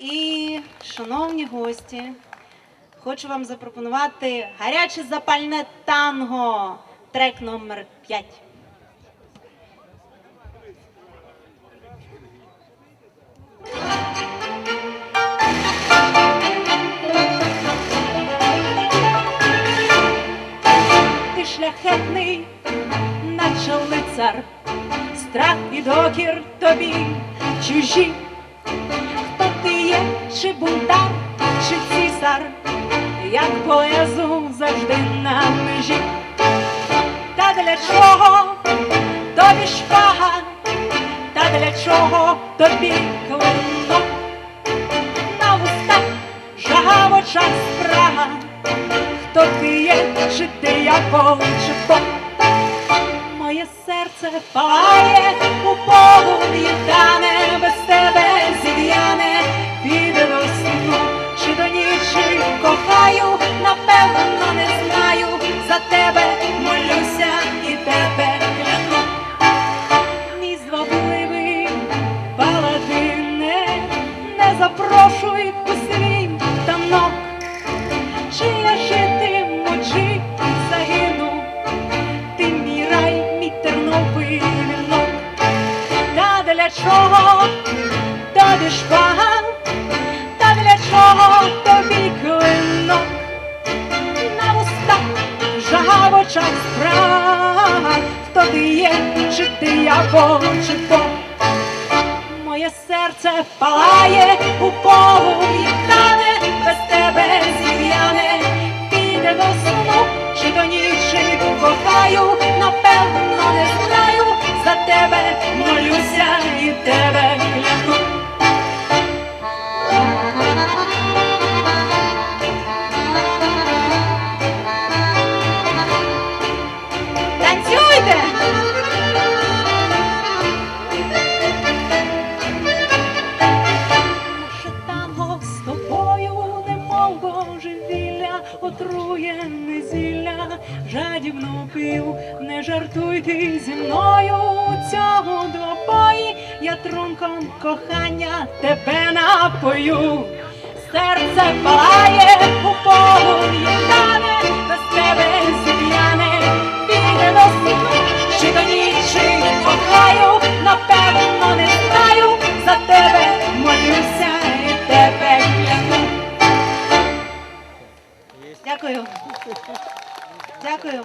І, шановні гості, хочу вам запропонувати гаряче запальне танго, трек номер 5. Ти шляхетний, наче лицар, страх і докір тобі чужі. Є, чи бунтар, чи цісар, як поезу завжди на межі. Та для чого тобі шпага, та для чого тобі клинок? На вустах жага в очах спрага, хто ти є, чи ти як чи Бог? Моє серце палає у свій танок, чи я житиму, чи загину, ти мій рай, мій терновий вінок. Та для чого тобі шпага, та для чого тобі клинок? На вустах жага в очах спрага, хто ти є, чи ти я Бог, чи Бог? Серце палає у полум'ї тане, без тебе жадібно пив, не жартуй ти зі мною у цьому двобої, я трунком кохання тебе напою. Серце палає у полум'ї тане, без тебе зів'яне, піде до сну, чи до нічі кохаю, напевно не знаю, за тебе молюся і тебе кляну. Дякую. Дякую.